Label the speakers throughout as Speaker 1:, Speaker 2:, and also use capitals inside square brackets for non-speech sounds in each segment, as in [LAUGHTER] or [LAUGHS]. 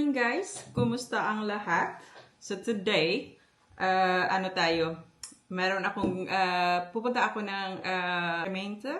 Speaker 1: morning guys! Kumusta ang lahat? So today, uh, ano tayo? Meron akong, uh, pupunta ako ng uh, Rementa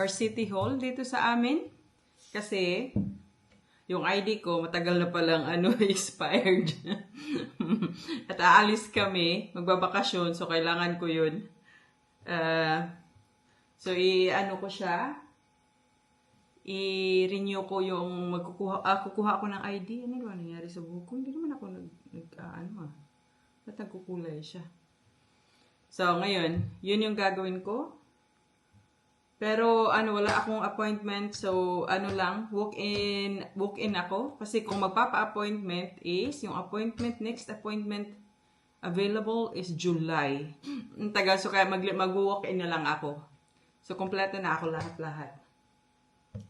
Speaker 1: or City Hall dito sa amin. Kasi, yung ID ko, matagal na palang [LAUGHS] ano, expired. [LAUGHS] At aalis kami, magbabakasyon, so kailangan ko yun. Uh, so, i-ano ko siya, i-renew ko yung magkukuha, ah, kukuha ako ng ID. Ano ba nangyari sa buhok ko? Hindi naman ako nag, nag ah, ano ah. Ba't nagkukulay siya? So, ngayon, yun yung gagawin ko. Pero, ano, wala akong appointment. So, ano lang, walk-in, walk-in ako. Kasi kung magpapa-appointment is, yung appointment, next appointment available is July. Ang tagal, so kaya mag, mag-walk-in na lang ako. So, kompleto na ako lahat-lahat.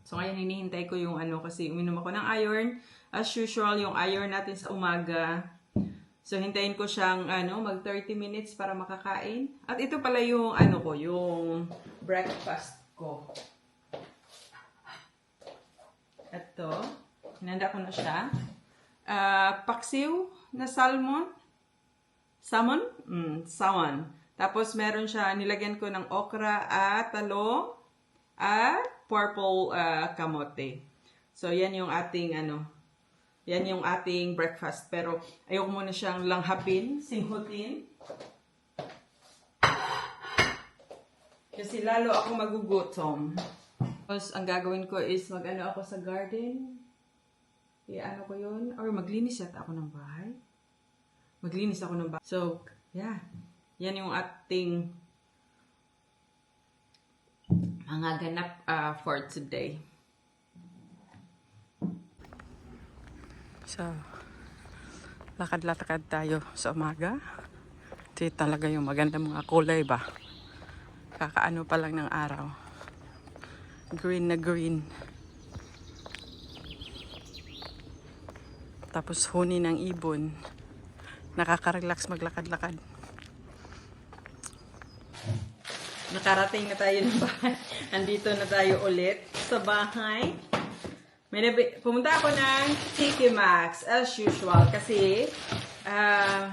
Speaker 1: So ngayon hinihintay ko yung ano kasi uminom ako ng iron. As usual, yung iron natin sa umaga. So hintayin ko siyang ano, mag 30 minutes para makakain. At ito pala yung ano ko, yung breakfast ko. Ito, hinanda ko na siya. Uh, paksiw na salmon. Salmon? Mm, salmon. Tapos meron siya, nilagyan ko ng okra at talong at purple uh, kamote. So, yan yung ating, ano, yan yung ating breakfast. Pero, ayoko muna siyang langhapin, singhutin. Kasi lalo ako magugutom. Tapos, ang gagawin ko is mag-ano ako sa garden. I-ano ko yun. Or maglinis yata ako ng bahay. Maglinis ako ng bahay. So, yeah. Yan yung ating mga ganap uh, for today. So, lakad-lakad tayo sa umaga. Ito talaga yung maganda mga kulay ba. Kakaano pa lang ng araw. Green na green. Tapos huni ng ibon. Nakaka-relax maglakad-lakad. Nakarating na tayo ng. [LAUGHS] Andito na tayo ulit sa bahay. May nabi- pumunta ako ng TK Maxx as usual kasi uh,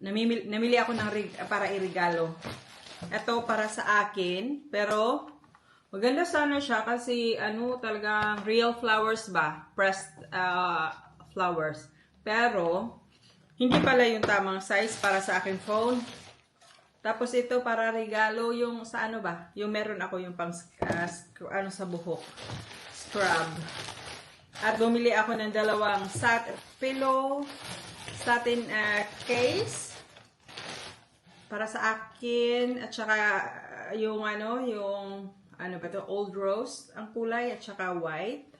Speaker 1: namimili, namili ako ng rig- para irigalo. Ito para sa akin, pero maganda sana siya kasi ano talagang real flowers ba? Pressed uh, flowers. Pero hindi pala yung tamang size para sa aking phone. Tapos ito para regalo yung sa ano ba? Yung meron ako yung pang uh, ano sa buhok. Scrub. At bumili ako ng dalawang sat pillow satin uh, case para sa akin at saka uh, yung ano yung ano ba to old rose ang kulay at saka white.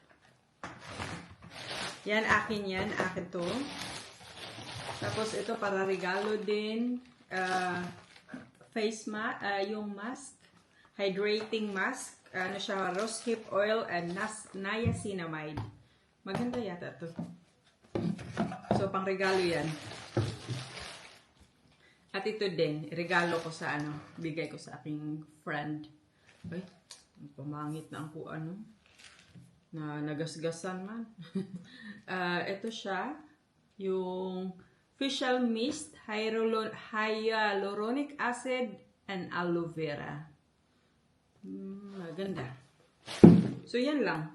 Speaker 1: Yan akin yan, akin to. Tapos ito para regalo din. Uh, face mask, uh, yung mask, hydrating mask, ano siya, rose hip oil and nas niacinamide. Maganda yata to. So, pang regalo yan. At ito din, regalo ko sa ano, bigay ko sa aking friend. Ay, pamangit na ang ku ano, na nagasgasan man. uh, [LAUGHS] ito siya, yung facial mist, hyaluronic acid, and aloe vera. Hmm, maganda. So, yan lang.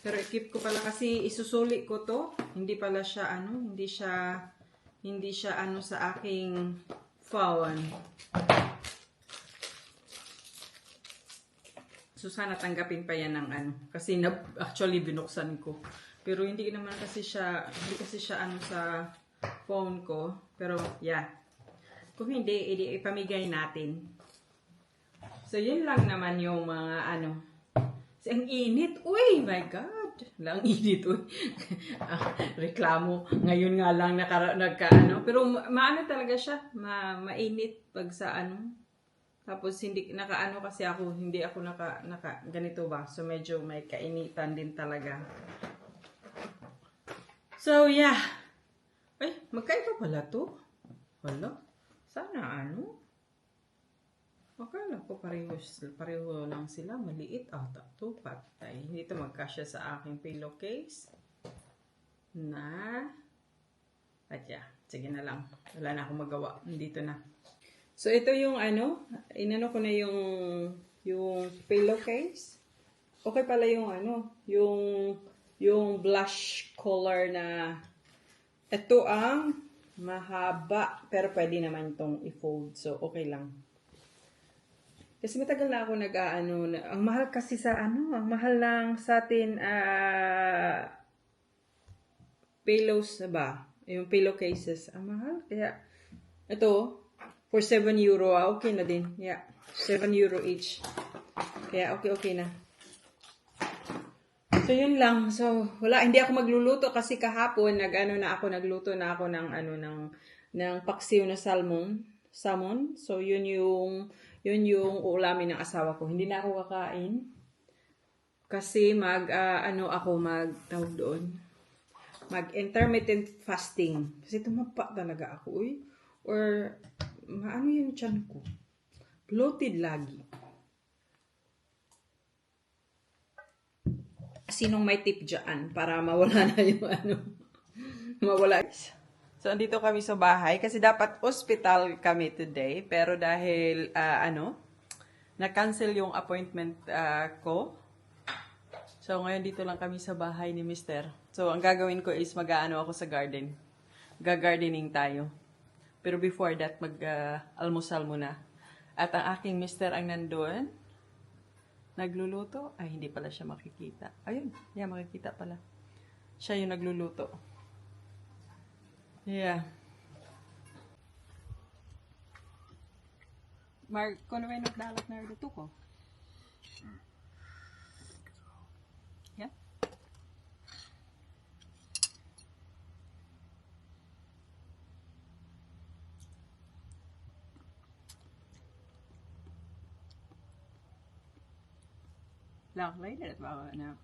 Speaker 1: Pero i-keep ko pala kasi isusuli ko to. Hindi pala siya ano, hindi siya hindi siya ano sa aking phone. So sana tanggapin pa yan ng ano kasi na, actually binuksan ko. Pero hindi naman kasi siya hindi kasi siya ano sa phone ko. Pero, yeah. Kung hindi, edi ipamigay natin. So, yun lang naman yung mga ano. So, ang init. Uy, my God. Lang [LAUGHS] init, uy. Ah, reklamo. Ngayon nga lang naka, nagka, ano. Pero, maano talaga siya. Ma, mainit pag sa ano. Tapos, hindi, nakaano kasi ako, hindi ako naka, naka, ganito ba. So, medyo may kainitan din talaga. So, yeah. Ay, magkaiba pala to. Wala. Sana ano? Akala ko pareho, pareho lang sila. Maliit ata to. Patay. Hindi ito magkasya sa aking pillowcase. na at yeah, sige na lang. Wala na akong magawa. Nandito na. So, ito yung ano, inano ko na yung yung pillowcase. Okay pala yung ano, yung yung blush color na ito ang mahaba pero pwede naman itong i-fold. So, okay lang. Kasi matagal na ako nag-aano, na- ang mahal kasi sa ano, ang mahal lang sa atin ah pillows na ba? Yung pillowcases, ang mahal. Kaya, ito, for 7 euro, ah, okay na din. Yeah, 7 euro each. Kaya, okay, okay na. So, yun lang. So, wala, hindi ako magluluto kasi kahapon, nag-ano na ako, nagluto na ako ng, ano, ng, ng paksiw na salmon. Salmon. So, yun yung, yun yung uulamin ng asawa ko. Hindi na ako kakain. Kasi mag, ah, ano ako, mag, tawag doon, mag-intermittent fasting. Kasi tumapa talaga ako, uy. Or, maano yung tiyan ko? Bloated lagi. Sinong may tip dyan para mawala na yung ano, mawala. So, andito kami sa bahay kasi dapat hospital kami today. Pero dahil, ah, ano, na-cancel yung appointment ah, ko, So, ngayon dito lang kami sa bahay ni Mister. So, ang gagawin ko is mag-aano ako sa garden. Gagardening tayo. Pero before that, mag-almusal muna. At ang aking Mister ang nandun. Nagluluto. Ay, hindi pala siya makikita. Ayun, yeah, makikita pala. Siya yung nagluluto. Yeah. Mark, kung may nagdalat na dito ko. Yeah. Nou, geleden dat we eh, nou.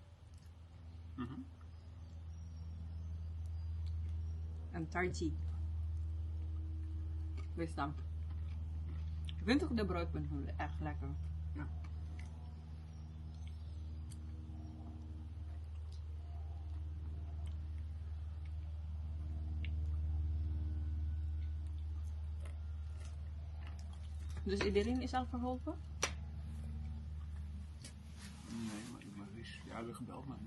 Speaker 1: Mm -hmm. Een tartie. Wees dan. Ik vind toch de broodpunten echt lekker. Ja. Dus iedereen is al verholpen?
Speaker 2: hebben gebeld, maar.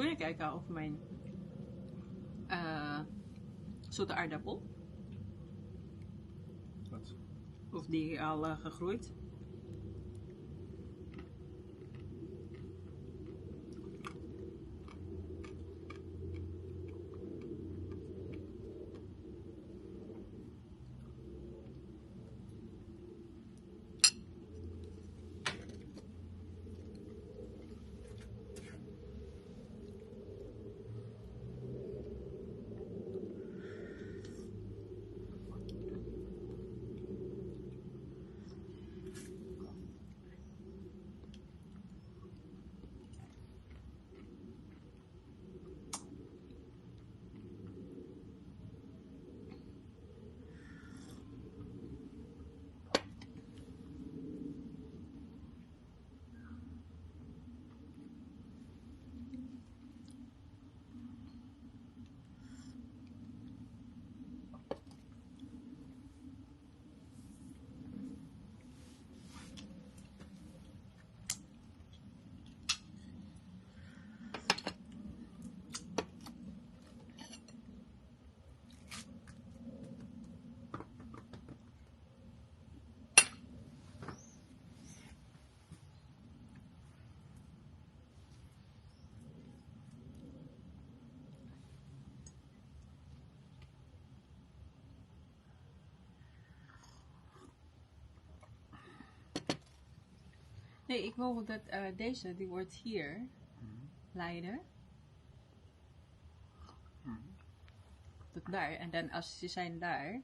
Speaker 1: Kun je kijken of mijn eh, zoete aardappel,
Speaker 2: Wat?
Speaker 1: of die al eh, gegroeid? Nee, ik wil dat eh, deze, die wordt hier. Leiden. Tot daar. En dan als ze zijn daar,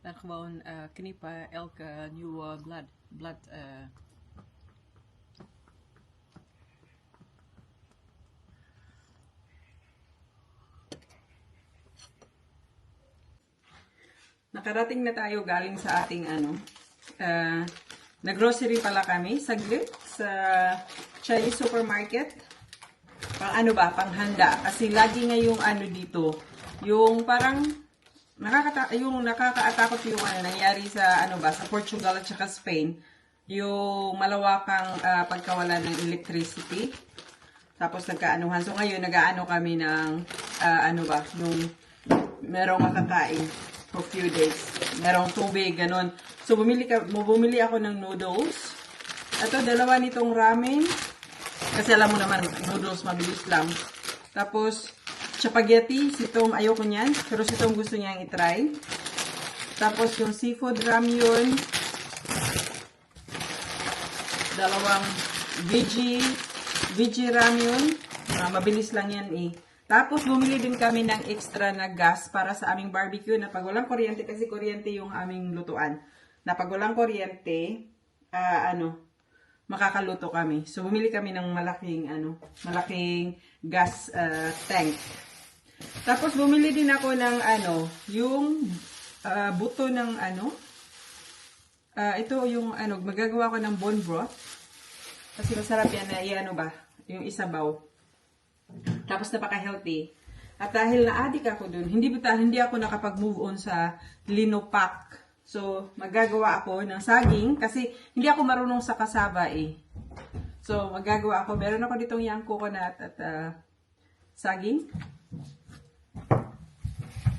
Speaker 1: dan gewoon eh, knippen elke nieuwe blad. blad eh, Nakarating na tayo galing sa ating ano. Uh, naggrocery pala kami saglit sa Chinese supermarket. Pang ano ba, panghanda. Kasi lagi nga yung ano dito, yung parang nakakata yung nakakaatakot yung ano nangyari sa ano ba, sa Portugal at saka Spain. Yung malawakang ah, pagkawala ng electricity. Tapos nagkaanuhan. So ngayon nagaano kami ng ah, ano ba, yung merong makakain for few days. Merong tubig, ganun. So bumili, ka, bumili ako ng noodles. Ito, dalawa nitong ramen. Kasi alam mo naman, noodles mabilis lang. Tapos, spaghetti. Si Tom, ayoko niyan. Pero si Tom gusto niyang itry. Tapos, yung seafood ramyun. Dalawang veggie, veggie ramyun. Ah, mabilis lang yan eh. Tapos, bumili din kami ng extra na gas para sa aming barbecue na pag walang kuryente, kasi kuryente yung aming lutuan. Na pag walang kuryente, ah, ano, makakaluto kami. So, bumili kami ng malaking, ano, malaking gas ah, tank. Tapos, bumili din ako ng, ano, yung ah, buto ng, ano, ah, ito yung, ano, magagawa ko ng bone broth. Kasi masarap yan na, i-ano ba, yung isabaw. Tapos napaka-healthy. At dahil na-addict ako dun, hindi hindi ako nakapag-move on sa linopak. So, magagawa ako ng saging kasi hindi ako marunong sa kasaba eh. So, magagawa ako. Meron ako ditong young coconut at ah, saging.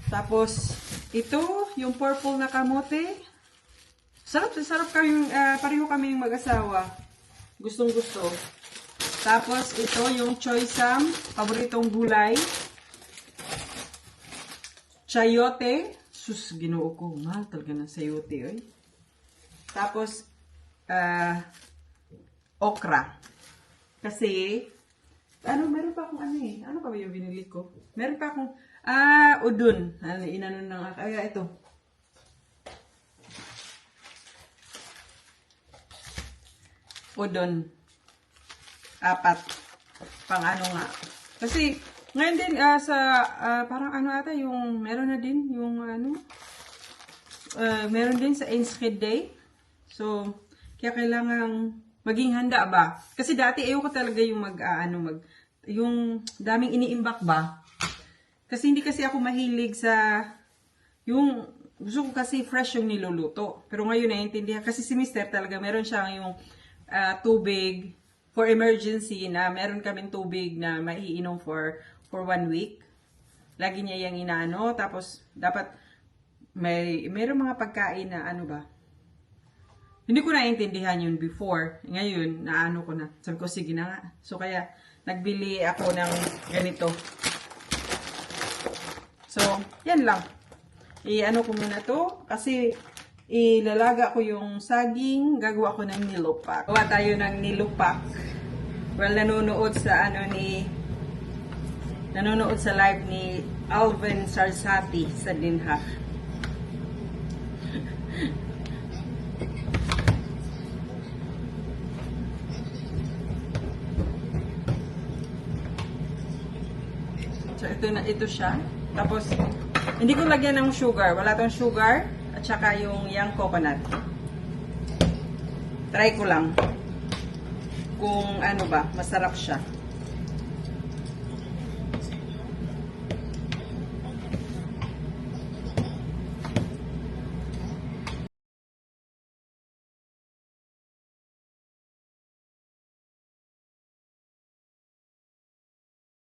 Speaker 1: Tapos, ito, yung purple na kamote. Sarap, sarap kami, ah, pareho kami mag-asawa. Gustong gusto. Tapos, ito yung choy sam, paboritong gulay. Chayote. Sus, ginoo ko. Mahal talaga ng sayote, oy. Tapos, ah, okra. Kasi, ano, meron pa akong ano eh. Ano pa ba yung binili ko? Meron pa akong, ah, udon. Ano, inano na, kaya ito. Udon. Apat. Pang ano nga. Kasi, ngayon din, ah, sa, ah, parang ano ata, yung, meron na din, yung ano, ah, meron din sa Inskid Day. So, kaya kailangan maging handa ba? Kasi dati ayoko talaga yung mag, ah, ano, mag, yung daming iniimbak ba? Kasi hindi kasi ako mahilig sa, yung, gusto ko kasi fresh yung niluluto. Pero ngayon naiintindihan, kasi si Mister talaga, meron siyang yung ah, tubig for emergency na meron kaming tubig na maiinom for for one week. Lagi niya yung inaano. Tapos, dapat may, meron mga pagkain na ano ba, hindi ko naiintindihan yun before. Ngayon, naano ko na. Sabi ko, sige na nga. So, kaya, nagbili ako ng ganito. So, yan lang. I-ano ko muna to. Kasi, ilalaga ko yung saging. Gagawa ko ng nilupak. Gawa tayo ng nilupak. Well, nanonood sa ano ni... Nanonood sa live ni Alvin Sarsati sa Dinha. So, ito na, ito siya. Tapos, hindi ko lagyan ng sugar. Wala tong sugar. At saka yung young coconut. Try ko lang. Kung ano ba, masarap siya.